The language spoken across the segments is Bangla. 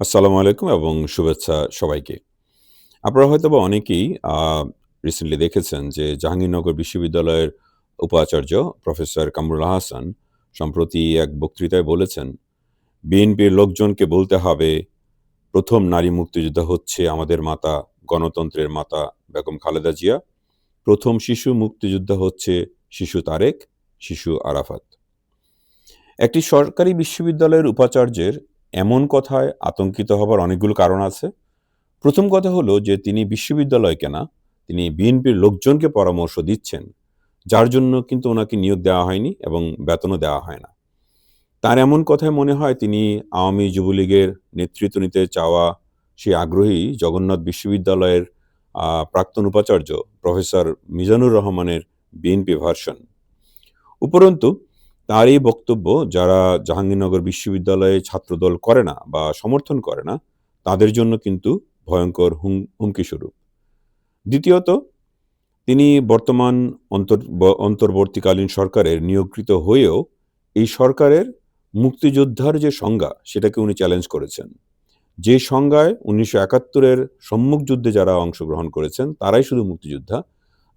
আসসালামু আলাইকুম এবং শুভেচ্ছা সবাইকে। আপনারা হয়তোবা অনেকেই রিসেন্টলি দেখেছেন যে জাহাঙ্গীরনগর বিশ্ববিদ্যালয়ের উপাচার্য প্রফেসর কামরুল আহসান সম্প্রতি এক বক্তৃতায় বলেছেন, "বিএনপির লোকজনকে বলতে হবে, প্রথম নারী মুক্তিযোদ্ধা হচ্ছে আমাদের মাতা, গণতন্ত্রের মাতা বেগম খালেদা জিয়া। প্রথম শিশু মুক্তিযোদ্ধা হচ্ছে শিশু তারেক, শিশু আরাফাত।" একটি সরকারি বিশ্ববিদ্যালয়ের উপাচার্যের এমন কথায় আতঙ্কিত হবার অনেকগুলো কারণ আছে। প্রথম কথা হলো যে তিনি বিশ্ববিদ্যালয়কে না, তিনি বিএনপির লোকজনকে পরামর্শ দিচ্ছেন। যার জন্য কিন্তু ওনাকে নিয়োগ দেওয়া হয়নি এবং বেতনও দেওয়া হয় না। তার এমন কথায় মনে হয় তিনি আওয়ামী যুবলীগের নেতৃত্ব নিতে চাওয়া সেই আগ্রহী জগন্নাথ বিশ্ববিদ্যালয়ের প্রাক্তন উপাচার্য প্রফেসর মিজানুর রহমানের বিএনপি ভার্সন। উপরন্তু তার এই বক্তব্য যারা জাহাঙ্গীরনগর বিশ্ববিদ্যালয়ে ছাত্রদল করে না বা সমর্থন করে না, তাদের জন্য কিন্তু ভয়ঙ্কর হুম হুমকিস্বরূপ। দ্বিতীয়ত, তিনি বর্তমান অন্তর অন্তর্বর্তীকালীন সরকারের নিয়োগকৃত হয়েও এই সরকারের মুক্তিযোদ্ধার যে সংজ্ঞা, সেটাকে উনি চ্যালেঞ্জ করেছেন। যে সংজ্ঞায় উনিশশো একাত্তরের সম্মুখ যুদ্ধে যারা অংশগ্রহণ করেছেন, তারাই শুধু মুক্তিযোদ্ধা।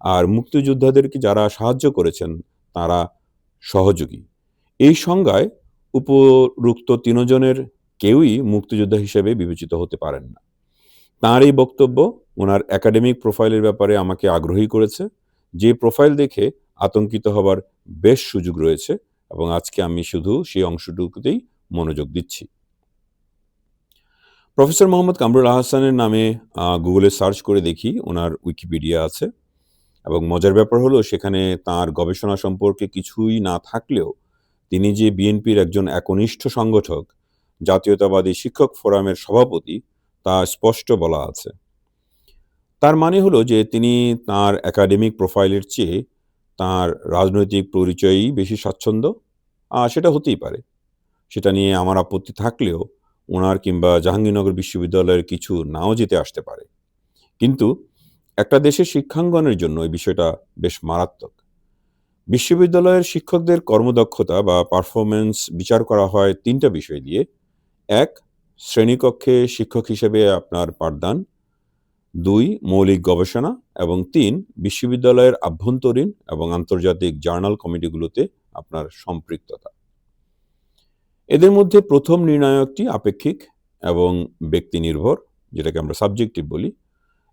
আর মুক্তিযোদ্ধাদেরকে যারা সাহায্য করেছেন, তারা সহযোগী। এই সংজ্ঞায় উপরুক্ত ৩ জনের কেউই মুক্তিযোদ্ধা হিসেবে বিবেচিত হতে পারেন না। তাঁর এই বক্তব্য ওনার একাডেমিক প্রোফাইলের ব্যাপারে আমাকে আগ্রহী করেছে। যে প্রোফাইল দেখে আতঙ্কিত হবার বেশ সুযোগ রয়েছে এবং আজকে আমি শুধু সেই অংশটুকুতেই মনোযোগ দিচ্ছি। প্রফেসর মোহাম্মদ কামরুল আহসানের নামে গুগলে সার্চ করে দেখি, ওনার উইকিপিডিয়া আছে এবং মজার ব্যাপার হলো সেখানে তাঁর গবেষণা সম্পর্কে কিছুই না থাকলেও তিনি যে বিএনপির একজন একনিষ্ঠ সংগঠক, জাতীয়তাবাদী শিক্ষক ফোরামের সভাপতি, তা স্পষ্ট বলা আছে। তার মানে হলো যে তিনি তাঁর একাডেমিক প্রোফাইলের চেয়ে তাঁর রাজনৈতিক পরিচয়ই বেশি স্বাচ্ছন্দ্য। আর সেটা হতেই পারে। সেটা নিয়ে আমার আপত্তি থাকলেও ওনার কিংবা জাহাঙ্গীরনগর বিশ্ববিদ্যালয়ের কিছু নাও যেতে আসতে পারে। কিন্তু একটা দেশের শিক্ষাঙ্গনের জন্য এই বিষয়টা বেশ মারাত্মক। বিশ্ববিদ্যালয়ের শিক্ষকদের কর্মদক্ষতা বা পারফরম্যান্স বিচার করা হয় তিনটা বিষয় দিয়ে। এক শ্রেণীকক্ষে শিক্ষক হিসেবে আপনার পাঠদান। দুই মৌলিক গবেষণা এবং তিন বিশ্ববিদ্যালয়ের আভ্যন্তরীণ এবং আন্তর্জাতিক জার্নাল কমিটিগুলোতে আপনার সম্পৃক্ততা। এদের মধ্যে প্রথম নির্ণায়কটি আপেক্ষিক এবং ব্যক্তিনির্ভর, যেটাকে আমরা সাবজেক্টিভ বলি।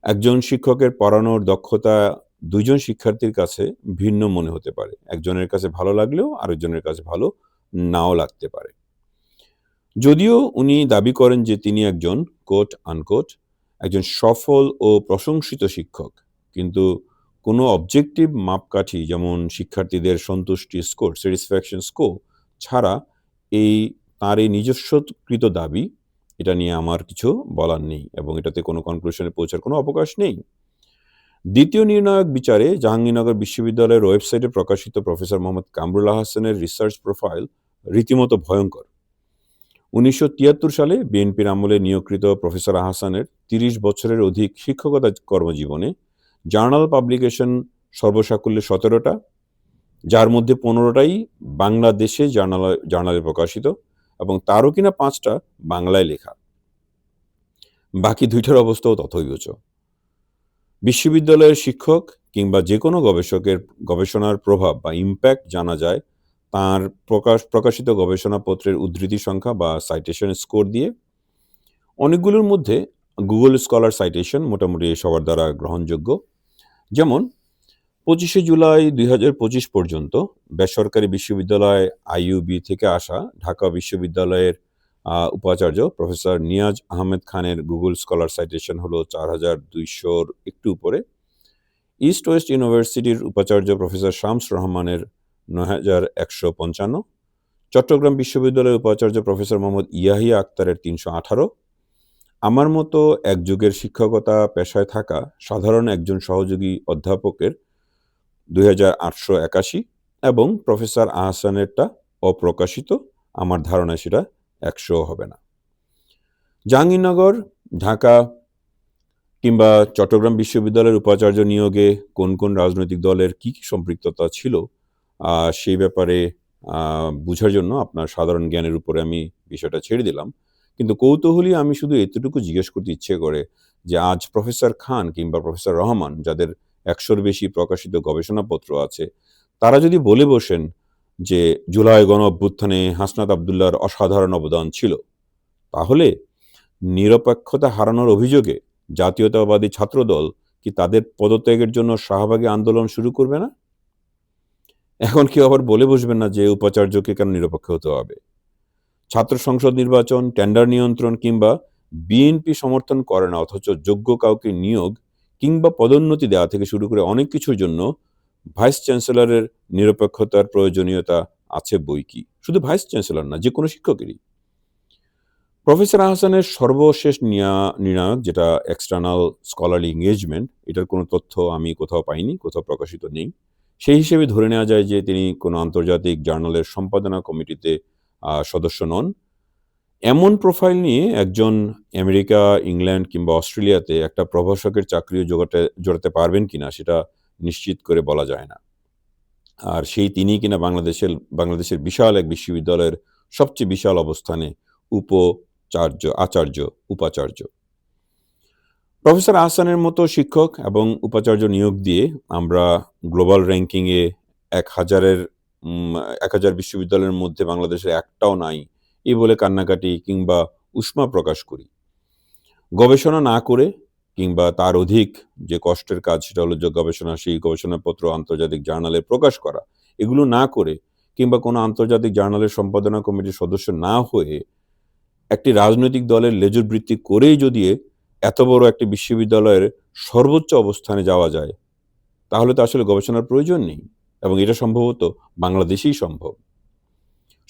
একজন শিক্ষকের পড়ানোর দক্ষতা ২ জন শিক্ষার্থীর কাছে ভিন্ন মনে হতে পারে। একজনের কাছে ভালো লাগলেও আরেকজনের কাছে ভালো নাও লাগতে পারে। যদিও উনি দাবি করেন যে তিনি একজন কোট আনকোট একজন সফল ও প্রশংসিত শিক্ষক। কিন্তু কোনো অবজেক্টিভ মাপকাঠি যেমন শিক্ষার্থীদের সন্তুষ্টি স্কোর, স্যাটিসফ্যাকশন স্কোর ছাড়া এই তাঁর এই নিজস্বকৃত দাবি, এটা নিয়ে আমার কিছু বলার নেই এবং এটাতে কোনো কনক্লুশনে পৌঁছার কোনো অবকাশ নেই। দ্বিতীয় নির্ণায়ক বিচারে জাহাঙ্গীরনগর বিশ্ববিদ্যালয়ের ওয়েবসাইটে প্রকাশিত প্রফেসর মোহাম্মদ কামরুল আহসানের রিসার্চ প্রোফাইল রীতিমতো ভয়ংকর। ১৯৭৩ সালে বিএনপির আমলে নিয়োগকৃত প্রফেসর আহসানের ৩০ বছরের অধিক শিক্ষকতা কর্মজীবনে জার্নাল পাবলিকেশন সর্বসাকুল্যে সতেরোটা, যার মধ্যে পনেরোটাই বাংলাদেশে জার্নাল জার্নালে প্রকাশিত এবং তারও কিনা পাঁচটা বাংলায় লেখা। বাকি ২ টার অবস্থাও তথৈবচ। বিশ্ববিদ্যালয়ের শিক্ষক কিংবা যে কোনো গবেষকের গবেষণার প্রভাব বা ইম্প্যাক্ট জানা যায় তাঁর প্রকাশ, প্রকাশিত গবেষণাপত্রের উদ্ধৃতি সংখ্যা বা সাইটেশন স্কোর দিয়ে। অনেকগুলোর মধ্যে গুগল স্কলার সাইটেশন মোটামুটি সবার দ্বারা গ্রহণযোগ্য। যেমন ২৫শে জুলাই ২০২৫ পর্যন্ত বেসরকারি বিশ্ববিদ্যালয় আইইউবি থেকে আসা ঢাকা বিশ্ববিদ্যালয়ের উপাচার্য প্রফেসর নিয়াজ আহমেদ খানের গুগল স্কলার সাইটেশন হলো চার হাজার দুইশোর একটু উপরে। ইস্ট ওয়েস্ট ইউনিভার্সিটির উপাচার্য প্রফেসর শামস রহমানের ৯১৫৫। চট্টগ্রাম বিশ্ববিদ্যালয়ের উপাচার্য প্রফেসর মোহাম্মদ ইয়াহিয়া আক্তারের ৩১৮। আমার মতো এক যুগের শিক্ষকতা পেশায় থাকা সাধারণ একজন সহযোগী অধ্যাপকের ২৮৮১ এবং প্রফেসর আহসানেরটা অপ্রকাশিত। আমার ধারণা সেটা একশো হবে না। জাহাঙ্গীরনগর, ঢাকা কিংবা চট্টগ্রাম বিশ্ববিদ্যালয়ের উপাচার্য নিয়োগে কোন, কোন রাজনৈতিক দলের কি, কি সম্পৃক্ততা ছিল সেই ব্যাপারে বুঝার জন্য আপনার সাধারণ জ্ঞানের উপরে আমি বিষয়টা ছেড়ে দিলাম। কিন্তু কৌতূহলী আমি শুধু এতটুকু জিজ্ঞেস করতে ইচ্ছে করে যে আজ প্রফেসর খান কিংবা প্রফেসর রহমান যাদের একশোর বেশি প্রকাশিত গবেষণাপত্র আছে। তারা যদি বলে বসেন যে জুলাই গণ অভ্যুত্থানে হাসনাত আবদুল্লাহর অসাধারণ অবদান ছিল, তাহলে নিরপেক্ষতা হারানোর অভিযোগে জাতীয়তাবাদী ছাত্রদল কি তাদের পদত্যাগের জন্য শাহবাগী আন্দোলন শুরু করবে না? এখন কেউ আবার বলে বসবেন না যে উপাচার্যকে কেন নিরপেক্ষ হতে হবে? ছাত্র সংসদ নির্বাচন, টেন্ডার নিয়ন্ত্রণ কিংবা বিএনপি সমর্থন করে না, অথচ যোগ্য কাউকে নিয়োগ কিংবা পদোন্নতি দেওয়া থেকে শুরু করে অনেক কিছুর জন্য ভাইস চ্যান্সেলরের নিরপেক্ষতার প্রয়োজনীয়তা আছে বই কি? শুধু ভাইস চ্যান্সেলর না যে কোনো শিক্ষকেরই। প্রফেসর আহসানের সর্বশেষ নির্ণায়ক, যেটা এক্সটার্নাল স্কলারলি এঙ্গেজমেন্ট এটার কোনো তথ্য আমি কোথাও পাইনি, কোথাও প্রকাশিত নেই। সেই হিসেবে ধরে নেওয়া যায় যে তিনি কোনো আন্তর্জাতিক জার্নালের সম্পাদনা কমিটিতে সদস্য নন। এমন প্রোফাইল নিয়ে একজন আমেরিকা, ইংল্যান্ড কিংবা অস্ট্রেলিয়াতে একটা প্রভাষকের চাকরিও জোগাতে, জোড়াতে পারবেন কিনা সেটা নিশ্চিত করে বলা যায় না। আর সেই তিনি কিনা বাংলাদেশের বাংলাদেশের বিশাল এক বিশ্ববিদ্যালয়ের সবচেয়ে বিশাল অবস্থানে উপচার্য, আচার্য, উপাচার্য। প্রফেসর আহসানের মতো শিক্ষক এবং উপাচার্য নিয়োগ দিয়ে আমরা গ্লোবাল র্যাঙ্কিংয়ে এক হাজারের এক হাজার বিশ্ববিদ্যালয়ের মধ্যে বাংলাদেশের একটাও নাই। এই বলে কান্নাকাটি কিংবা উষ্মা প্রকাশ করি। গবেষণা না করে কিংবা তার অধিক যে কষ্টের কাজ সেটা হলো যে গবেষণা, সেই গবেষণাপত্র আন্তর্জাতিক জার্নালে প্রকাশ করা, এগুলো না করে কিংবা কোনো আন্তর্জাতিক জার্নালের সম্পাদনা কমিটির সদস্য না হয়ে একটি রাজনৈতিক দলের লেজুর বৃত্তি করেই যদি এত বড় একটি বিশ্ববিদ্যালয়ের সর্বোচ্চ অবস্থানে যাওয়া যায়, তাহলে তো আসলে গবেষণার প্রয়োজন নেই এবং এটা সম্ভবত বাংলাদেশেই সম্ভব।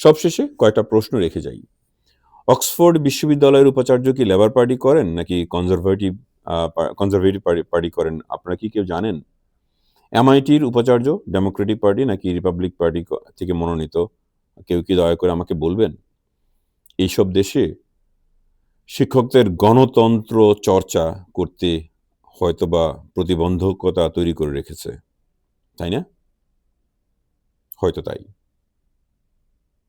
সবশেষে কয়েকটা প্রশ্ন রেখে যাই। অক্সফোর্ড বিশ্ববিদ্যালয়ের উপাচার্য কি লেবার পার্টি করেন, নাকি কনজারভেটিভ কনজারভেটিভ পার্টি করেন? আপনারা কি কেউ জানেন? এমআইটির উপাচার্য ডেমোক্রেটিক পার্টি নাকি রিপাবলিক পার্টি থেকে মনোনীত? কেউ কি দয়া করে আমাকে বলবেন? এইসব দেশে শিক্ষকদের গণতন্ত্র চর্চা করতে হয়তোবা প্রতিবন্ধকতা তৈরি করে রেখেছে। তাই না? হয়তো তাই।